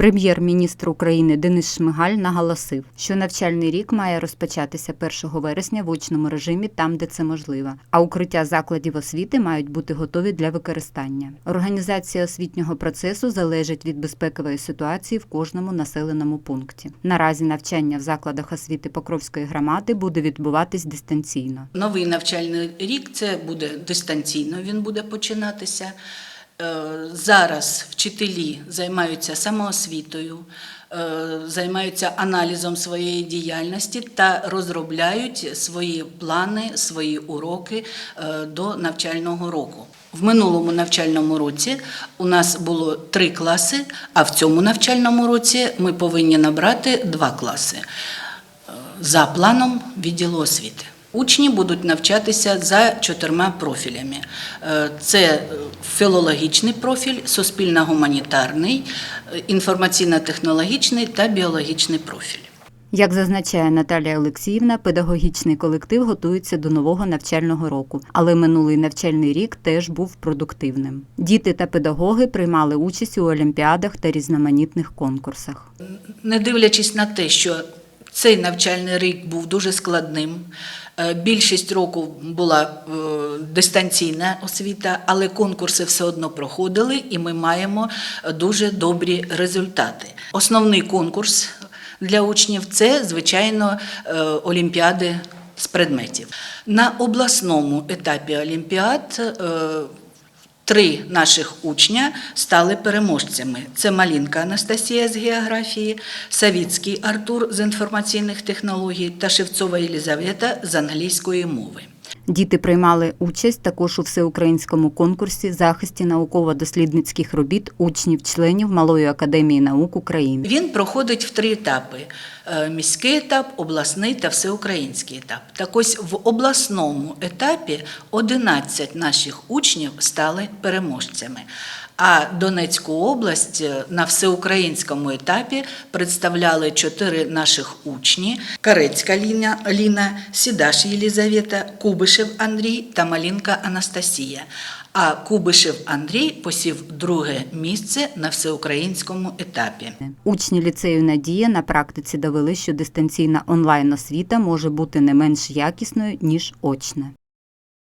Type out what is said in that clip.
Прем'єр-міністр України Денис Шмигаль наголосив, що навчальний рік має розпочатися 1 вересня в очному режимі там, де це можливо, а укриття закладів освіти мають бути готові для використання. Організація освітнього процесу залежить від безпекової ситуації в кожному населеному пункті. Наразі навчання в закладах освіти Покровської громади буде відбуватись дистанційно. Новий навчальний рік це буде дистанційно, він буде починатися. Е, Зараз вчителі займаються самоосвітою, е, займаються аналізом своєї діяльності та розробляють свої плани, свої уроки е, до навчального року. В минулому навчальному році у нас було три класи, а в цьому навчальному році ми повинні набрати два класи за планом відділу освіти. Учні будуть навчатися за чотирма профілями: Е, це е, філологічний профіль, суспільно-гуманітарний, е, інформаційно-технологічний та біологічний профіль. Як зазначає Наталія Олексіївна, педагогічний колектив готується до нового навчального року, але минулий навчальний рік теж був продуктивним. Діти та педагоги приймали участь у олімпіадах та різноманітних конкурсах. Не дивлячись на те, що цей навчальний рік був дуже складним. Е, Більшість року була е, дистанційна освіта, але конкурси все одно проходили, і ми маємо дуже добрі результати. Основний конкурс для учнів це, звичайно, е, олімпіади з предметів. На обласному етапі олімпіад Три наших учня стали переможцями: це Малінка Анастасія з географії, Савіцький Артур з інформаційних технологій та Шевцова Єлізавета з англійської мови. Діти приймали участь також у всеукраїнському конкурсі захисті науково-дослідницьких робіт учнів-членів Малої академії наук України. Він проходить в три етапи: міський етап, обласний та всеукраїнський етап. Так ось в обласному етапі 11 наших учнів стали переможцями. А Донецьку область е, на всеукраїнському етапі представляли чотири наших учні: Карецька Ліна, Ліна Сідаш Єлізавета, Кубишев Андрій та Малінка Анастасія. А Кубишев Андрій посів друге місце на всеукраїнському етапі. Учні ліцею Надія на практиці довели, що дистанційна онлайн освіта може бути не менш якісною ніж очна.